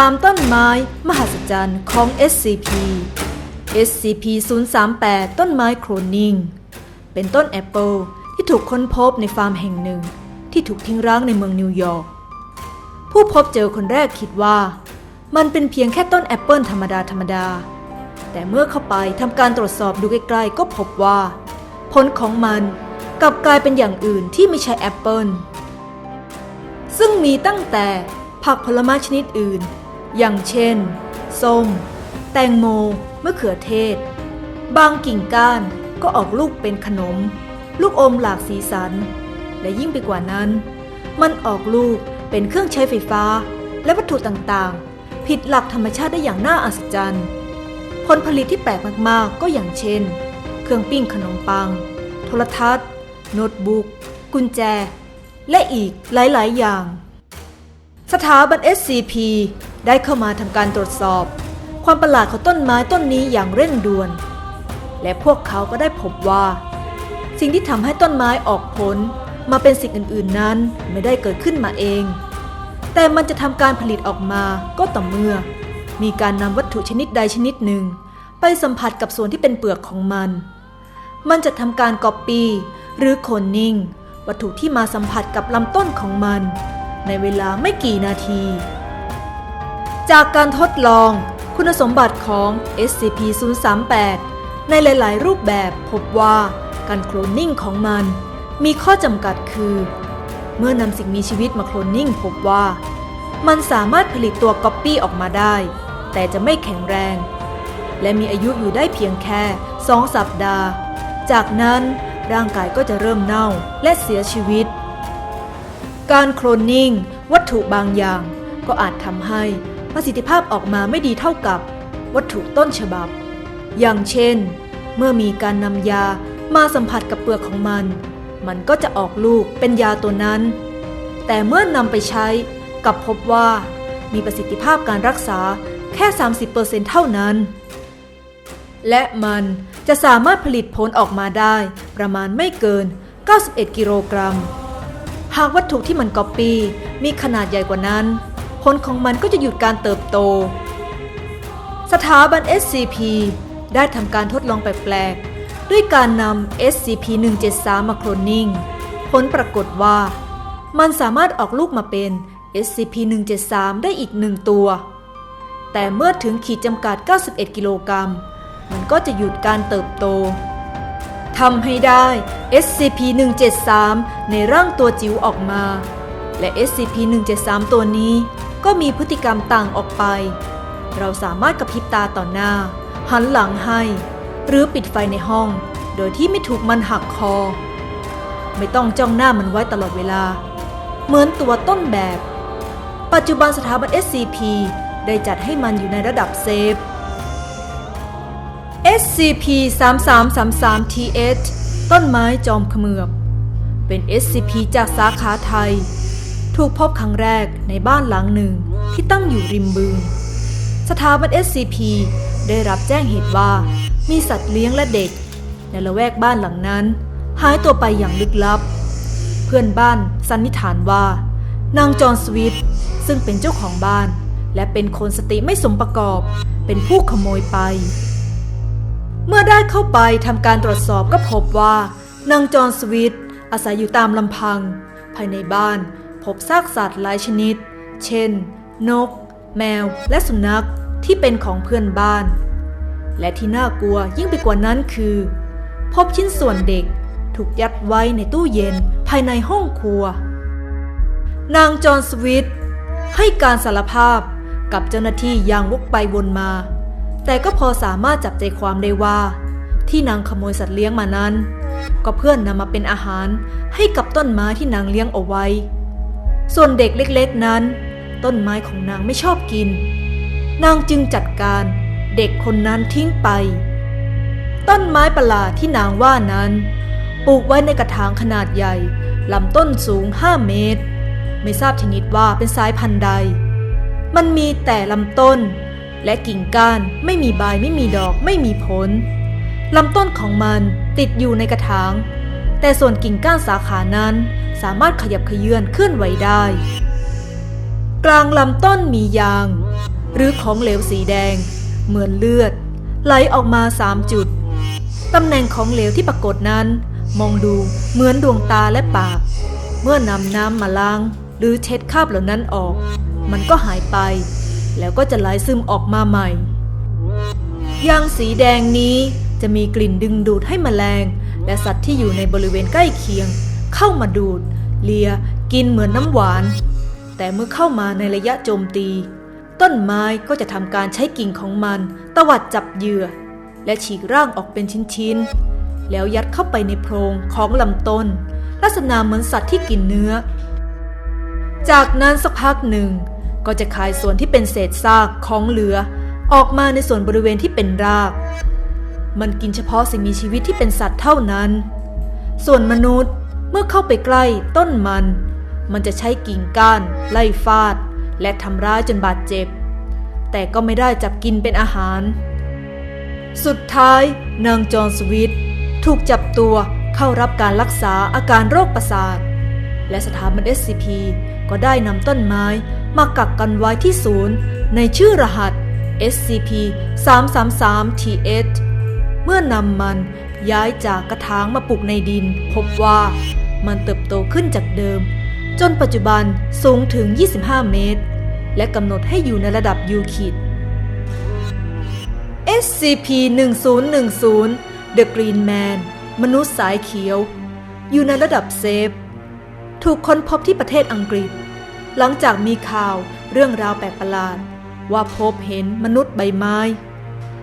3 ต้นไม้ มหัศจรรย์ของ SCP SCP-038 ต้นไม้โคลนนิ่งเป็นต้นแอปเปิลที่ถูกค้นพบในฟาร์มแห่งหนึ่ง ที่ถูกทิ้งร้างในเมืองนิวยอร์ก ผู้พบเจอคนแรกคิดว่า มันเป็นเพียงแค่ต้นแอปเปิลธรรมดาธรรมดา แต่เมื่อเข้าไปทำการตรวจสอบดูใกล้ๆก็พบว่า ผลของมันกลับกลายเป็นอย่างอื่นที่ไม่ใช่แอปเปิลซึ่งมีตั้งแต่ผักผลไม้ชนิดอื่น อย่างเช่น ส้ม แตงโมมะเขือเทศ บางกิ่งก้านก็ออกลูกเป็นขนม ลูกอมหลากสีสัน และยิ่งไปกว่านั้น มันออกลูกเป็นเครื่องใช้ไฟฟ้า และวัตถุต่างๆ ผิดหลักธรรมชาติได้อย่างน่าอัศจรรย์ ผลผลิตที่แปลกมากๆ ก็อย่างเช่น เครื่องปิ้งขนมปัง โทรทัศน์ โน้ตบุ๊ก กุญแจ และอีกหลายๆ อย่าง สถาบัน SCP ได้เข้ามาทำการตรวจสอบ ความประหลาดของต้นไม้ต้นนี้อย่างเร่งด่วน และพวกเขาก็ได้พบว่า สิ่งที่ทำให้ต้นไม้ออกผลมาเป็นสิ่งอื่นๆนั้นไม่ได้เกิดขึ้นมาเอง แต่มันจะทำการผลิตออกมาก็ต่อเมื่อ มีการนำวัตถุชนิดใดชนิดหนึ่ง ไปสัมผัสกับส่วนที่เป็นเปลือกของมัน มันจะทำการก๊อปปี้หรือโคลนนิ่ง วัตถุที่มาสัมผัสกับลำต้นของมัน ในเวลาไม่กี่นาที จากการทดลองคุณสมบัติของ SCP-038 ในหลาย ๆ รูปแบบพบว่าการโคลนนิ่งของมันมีข้อจำกัดคือ เมื่อนำสิ่งมีชีวิตมาโคลนนิ่งพบว่า มันสามารถผลิตตัวก๊อปปี้ออกมาได้ แต่จะไม่แข็งแรง และมีอายุอยู่ได้เพียงแค่2สัปดาห์ จากนั้นร่างกายก็จะเริ่มเน่าและเสียชีวิต การโคลนนิ่ง วัตถุบางอย่าง ก็อาจทำให้ประสิทธิภาพออกมาไม่ดีเท่ากับวัตถุต้นฉบับ อย่างเช่น เมื่อมีการนำยามาสัมผัสกับเปลือกของมัน มันก็จะออกลูกเป็นยาตัวนั้น แต่เมื่อนำไปใช้กับพบว่ามีประสิทธิภาพการรักษาแค่ 30%เท่านั้น และมันจะสามารถผลิตผลออกมาได้ประมาณไม่เกิน 91 กิโลกรัม หากวัตถุที่มันก๊อปปี้มีขนาดใหญ่กว่านั้น ผลของมันก็จะหยุดการเติบโต สถาบัน SCP ได้ทำการทดลองแปลกๆ ด้วยการนำ SCP-173 มาโคลนนิ่ง ผลปรากฏว่า มันสามารถออกลูกมาเป็น SCP-173 ได้อีกหนึ่งตัว แต่เมื่อถึงขีดจำกัด 91 กิโลกรัม มันก็จะหยุดการเติบโต ทำให้ได้ SCP-173 ในร่างตัวจิ๋วออกมา และ SCP-173 ตัวนี้ก็มีพฤติกรรมต่างออกไป เราสามารถกระพริบตาต่อหน้า หันหลังให้ หรือปิดไฟในห้อง โดยที่ไม่ถูกมันหักคอ ไม่ต้องจ้องหน้ามันไว้ตลอดเวลา เหมือนตัวต้นแบบ ปัจจุบันสถาบัน SCP ได้จัดให้มันอยู่ในระดับเซฟ SCP-3333-TH ต้นไม้จอมเขมือบ เป็น SCP จากสาขาไทย ถูกพบครั้งแรกในบ้านหลังหนึ่งที่ตั้งอยู่ริมบึง สถาบัน SCP ได้รับแจ้งเหตุว่า มีสัตว์เลี้ยงและเด็ก ในละแวกบ้านหลังนั้น หายตัวไปอย่างลึกลับ เพื่อนบ้านสันนิษฐานว่า นางจอห์นสวิตซึ่งเป็นเจ้าของบ้าน และเป็นคนสติไม่สมประกอบ เป็นผู้ขโมยไป เมื่อได้เข้าไปทำการตรวจสอบก็พบว่านางจอห์นสวิตอาศัยอยู่ตามลำพัง ภายในบ้านพบซากสัตว์หลายชนิด เช่น นก แมว และสุนัขที่เป็นของเพื่อนบ้าน และที่น่ากลัวยิ่งไปกว่านั้นคือ พบชิ้นส่วนเด็กถูกยัดไว้ในตู้เย็นภายในห้องครัว นางจอห์นสวิตให้การสารภาพกับเจ้าหน้าที่อย่างวกไปวนมา แต่ก็พอสามารถจับใจความได้ว่า ที่นางขโมยสัตว์เลี้ยงมานั้น ก็เพื่อนนำมาเป็นอาหารให้กับต้นไม้ที่นางเลี้ยงเอาไว้ ส่วนเด็กเล็กๆนั้น ต้นไม้ของนางไม่ชอบกิน นางจึงจัดการเด็กคนนั้นทิ้งไป ต้นไม้ประหลาดที่นางว่านั้น ปลูกไว้ในกระถางขนาดใหญ่ลำต้นสูง 5 เมตร ไม่ทราบชนิดว่าเป็นสายพันธุ์ใด มันมีแต่ลำต้น และกิ่งก้านไม่มีใบไม่มีดอกไม่มีผลลำต้นของมันติดอยู่ในกระถาง แต่ส่วนกิ่งก้านสาขานั้นสามารถขยับเขยื่อนเคลื่อนไหวได้ กลางลำต้นมียาง หรือของเหลวสีแดง เหมือนเลือด ไหลออกมาสามจุดตำแหน่งของเหลวที่ปรากฏนั้น มองดูเหมือนดวงตาและปาก เมื่อนำน้ำมาล้าง หรือเช็ดคราบเหล่านั้นออก มันก็หายไป แล้วก็จะไหลซึมออกมาใหม่ยางสีแดงนี้จะมีกลิ่นดึงดูดให้แมลง และสัตว์ที่อยู่ในบริเวณใกล้เคียง เข้ามาดูด เลีย กินเหมือนน้ำหวาน แต่เมื่อเข้ามาในระยะโจมตี ต้นไม้ก็จะทำการใช้กิ่งของมัน ตวัดจับเหยื่อ และฉีกร่างออกเป็นชิ้นๆ แล้วยัดเข้าไปในโพรงของลำต้น ลักษณะเหมือนสัตว์ที่กินเนื้อ จากนั้นสักพักหนึ่ง ก็จะคายส่วนที่เป็นเศษซากของเหลือ ออกมาในส่วนบริเวณที่เป็นราก มันกินเฉพาะสิ่งมีชีวิตที่เป็นสัตว์เท่านั้น ส่วนมนุษย์เมื่อเข้าไปใกล้ต้นมัน มันจะใช้กิ่งก้าน ไล่ฟาด และทำร้ายจนบาดเจ็บ แต่ก็ไม่ได้จับกินเป็นอาหาร สุดท้าย นางจอห์นสวิตถูกจับตัวเข้ารับการรักษาอาการโรคประสาท และสถาบัน SCP ก็ได้นำต้นไม้ มากักกันไว้ที่ศูนย์ ในชื่อรหัส SCP 333 TH เมื่อนำมันย้ายจากกระถางมาปลูกในดิน พบว่ามันเติบโตขึ้นจากเดิม จนปัจจุบันสูงถึง 25 เมตร และกำหนดให้อยู่ในระดับยูคิด SCP-1010 The Green Man มนุษย์สายเขียว อยู่ในระดับเซฟ ถูกค้นพบที่ประเทศอังกฤษ หลังจากมีข่าวเรื่องราวแปลกประหลาด ว่าพบเห็นมนุษย์ใบไม้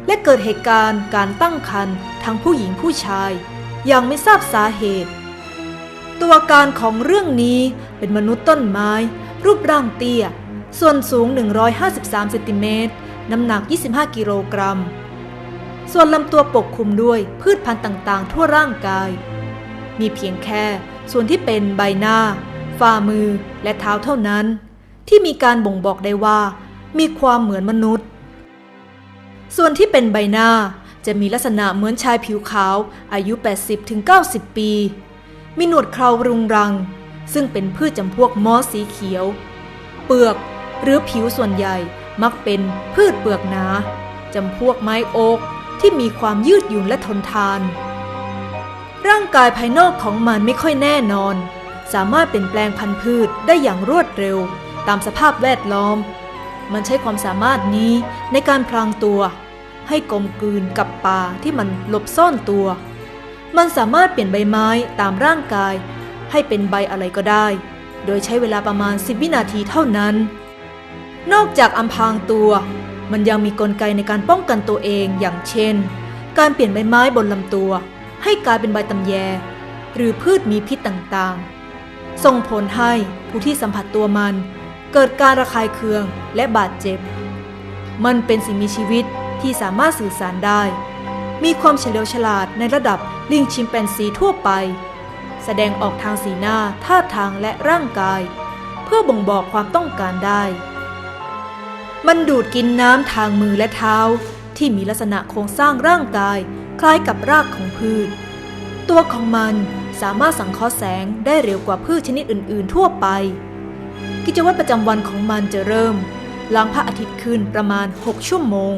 และเกิดเหตุการณ์การตั้งครรภ์ทั้งผู้หญิงผู้ชาย อย่างไม่ทราบสาเหตุ ตัวการของเรื่องนี้เป็นมนุษย์ต้นไม้ รูปร่างเตี้ย ส่วนสูง 153เซนติเมตรน้ำหนัก 25 กิโลกรัม ส่วนลำตัวปกคลุมด้วยพืชพันธุ์ต่างๆ ทั่วร่างกาย มีเพียงแค่ส่วนที่เป็นใบหน้า ฝ่ามือและเท้าเท่านั้น ที่มีการบ่งบอกได้ว่า มีความเหมือนมนุษย์ ส่วนที่เป็นใบหน้าจะมีลักษณะเหมือนชายผิวขาวอายุ 80-90 ปี มีหนวดเครารุงรัง ซึ่งเป็นพืชจำพวกมอสสีเขียว เปลือกหรือผิวส่วนใหญ่มักเป็นพืชเปลือกหนาจำพวกไม้โอ๊กที่มีความยืดหยุ่นและทนทาน ร่างกายภายนอกของมันไม่ค่อยแน่นอน สามารถเปลี่ยนแปลงพันธุ์พืชได้อย่างรวดเร็ว ตามสภาพแวดล้อม มันใช้ความสามารถนี้ในการพลางตัว ให้กลมกลืนกับป่าที่มันหลบซ่อนตัว มันสามารถเปลี่ยนใบไม้ตามร่างกาย ให้เป็นใบอะไรก็ได้ โดยใช้เวลาประมาณ 10 วินาทีเท่านั้น นอกจากอำพรางตัว มันยังมีกลไกในการป้องกันตัวเองอย่างเช่น การเปลี่ยนใบไม้บนลำตัว ให้กลายเป็นใบตำแย หรือพืชมีพิษต่างๆ ส่งผลให้ผู้ที่สัมผัสตัวมัน เกิดการระคายเคืองและบาดเจ็บ มันเป็นสิ่งมีชีวิตที่สามารถสื่อสารได้ มีความเฉลียวฉลาดในระดับลิงชิมแปนซีทั่วไป แสดงออกทางสีหน้าท่าทางและร่างกาย เพื่อบ่งบอกความต้องการได้ มันดูดกินน้ำทางมือและเท้า ที่มีลักษณะโครงสร้างร่างกายคล้ายกับรากของพืช ตัวของมัน สามารถสังเคราะห์แสงได้เร็วกว่าพืชชนิดอื่น ๆ ทั่วไป กิจวัตรประจำวันของมันจะเริ่ม หลังพระอาทิตย์ขึ้นประมาณ 6 ชั่วโมง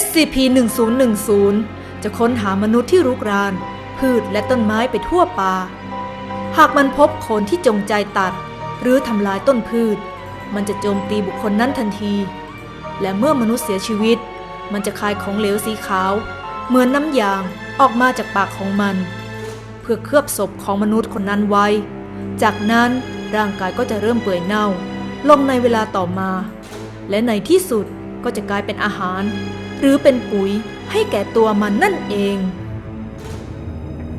SCP-1010 จะค้นหามนุษย์ที่รุกราน พืชและต้นไม้ไปทั่วป่า หากมันพบคนที่จงใจตัด หรือทำลายต้นพืช มันจะโจมตีบุคคลนั้นทันที และเมื่อมนุษย์เสียชีวิต มันจะคายของเหลวสีขาว เหมือนน้ำยางออกมาจากปากของมัน เพื่อเคลือบศพของมนุษย์คนนั้นไว้ จากนั้นร่างกายก็จะเริ่มเปื่อยเน่า ลงในเวลาต่อมา และในที่สุดก็จะกลายเป็นอาหาร หรือเป็นปุ๋ยให้แก่ตัวมันนั่นเอง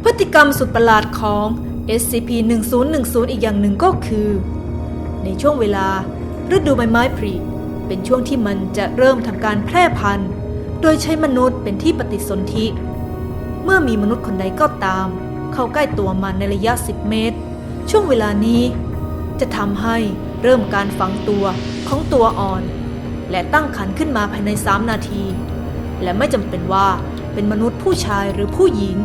พฤติกรรมสุดประหลาดของ SCP-1010 อีกอย่างหนึ่งก็คือ ในช่วงเวลาฤดูใบไม้ผลิเป็นช่วงที่มันจะเริ่มทำการแพร่พันธุ์ โดยใช้มนุษย์เป็นที่ปฏิสนธิ เมื่อมีมนุษย์คนใดก็ตาม เข้าใกล้ตัวมันในระยะ 10 เมตร ช่วงเวลานี้ จะทำให้เริ่มการฝังตัวของตัวอ่อน และตั้งครรภ์ขึ้นมาภายใน 3 นาที และไม่จำเป็นว่าเป็นมนุษย์ผู้ชายหรือผู้หญิง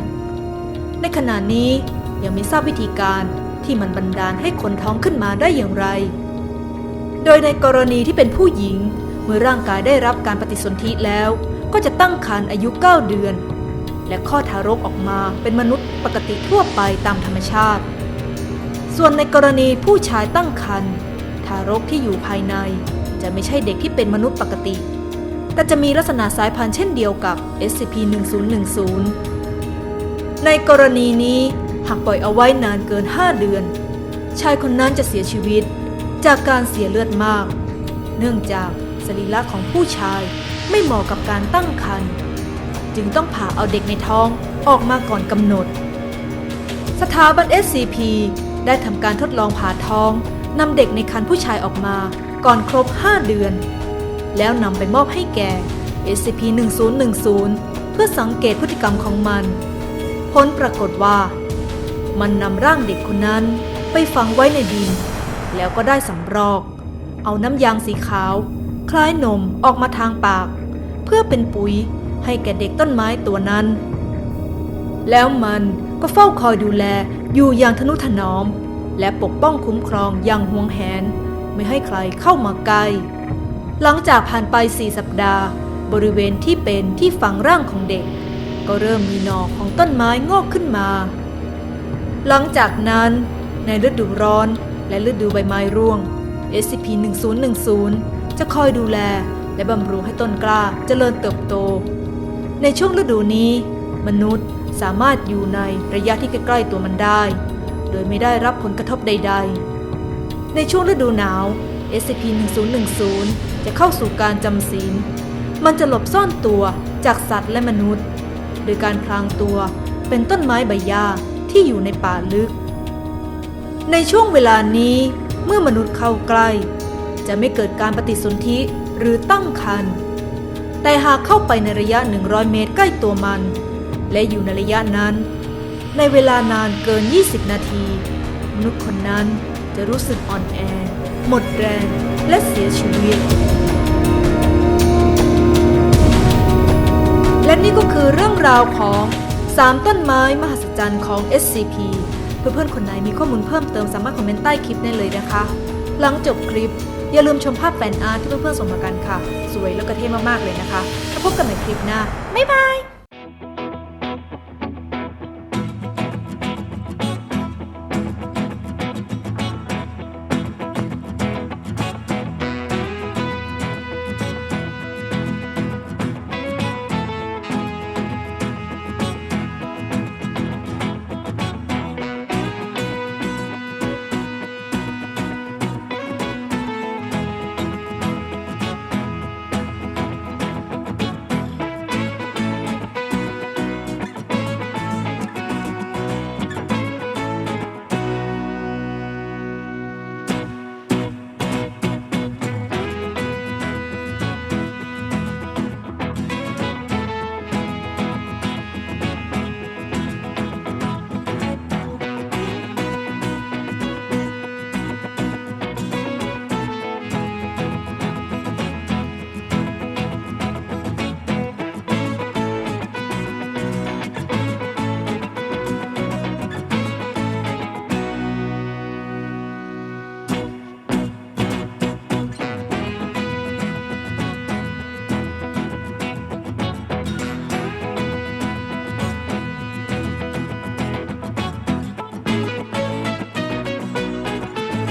ในขณะนี้ยังไม่ทราบวิธีการที่มันบันดาลให้คนท้องขึ้นมาได้อย่างไร โดยในกรณีที่เป็นผู้หญิง เมื่อร่างกายได้รับการปฏิสนธิแล้ว ก็จะตั้งครรภ์อายุ 9 เดือน และคลอทารกออกมาเป็นมนุษย์ปกติทั่วไปตามธรรมชาติ ส่วนในกรณีผู้ชายตั้งครรภ์ทารกที่อยู่ภายในจะไม่ใช่เด็กที่เป็นมนุษย์ปกติ แต่จะมีลักษณะสายพันธุ์เช่นเดียวกับ SCP-1010 ในกรณีนี้หากปล่อยเอาไว้นานเกิน 5 เดือน ชายคนนั้นจะเสียชีวิตจากการเสียเลือดมาก เนื่องจากสรีระของผู้ชายไม่เหมาะกับการตั้งครรภ์ จึงต้องผ่าเอาเด็กในท้องออกมาก่อนกำหนด สถาบัน SCP ได้ทำการทดลองผ่าท้องนำเด็กในครรภ์ผู้ชายออกมาก่อนครบ 5 เดือน แล้วนำไปมอบให้แก่ SCP-1010 เพื่อสังเกตพฤติกรรมของมัน ผลปรากฏว่า มันนำร่างเด็กคนนั้นไปฝังไว้ในดิน แล้วก็ได้สำรอก เอาน้ำยางสีขาว คล้ายนมออกมาทางปาก เพื่อเป็นปุ๋ย ให้แก่เด็กต้นไม้ตัวนั้น แล้วมันก็เฝ้าคอยดูแลอยู่อย่างทนุถนอม และปกป้องคุ้มครองอย่างห่วงแหน ไม่ให้ใครเข้ามาใกล้ หลังจากผ่านไป4สัปดาห์ บริเวณที่เป็นที่ฝังร่างของเด็ก ก็เริ่มมีหน่อของต้นไม้งอกขึ้นมา หลังจากนั้นในฤดูร้อนและฤดูใบไม้ร่วง SCP-1010 จะคอยดูแลและบำรุงให้ต้นกล้าเจริญเติบโต ในช่วงฤดูนี้ มนุษย์สามารถอยู่ในระยะที่ใกล้ๆตัวมันได้ โดยไม่ได้รับผลกระทบใด ๆ ในช่วงฤดูหนาว SCP-1010 จะเข้าสู่การจำศีล มันจะหลบซ่อนตัวจากสัตว์และมนุษย์ โดยการพลางตัวเป็นต้นไม้ใบหญ้าที่อยู่ในป่าลึก ในช่วงเวลานี้เมื่อมนุษย์เข้าใกล้ จะไม่เกิดการปฏิสนธิหรือตั้งครรภ์ แต่หากเข้าไปในระยะ 100 เมตรใกล้ตัวมัน และอยู่ในระยะนั้น ในเวลานานเกิน 20 นาทีมนุษย์คนนั้นจะรู้สึกอ่อนแอ หมดแรง และเสียชีวิต และนี่ก็คือเรื่องราวของ 3 ต้นไม้มหัศจรรย์ของ SCP เพื่อนๆคนไหนมีข้อมูลเพิ่มเติมสามารถคอมเมนต์ใต้คลิปได้เลยนะคะ หลังจบคลิป อย่าลืมชมภาพแฟนอาร์ตที่เพื่อนๆส่งมากันค่ะ สวยแล้วก็เท่มากๆเลยนะคะ แล้วพบกันใหม่คลิปหน้า บ๊ายบาย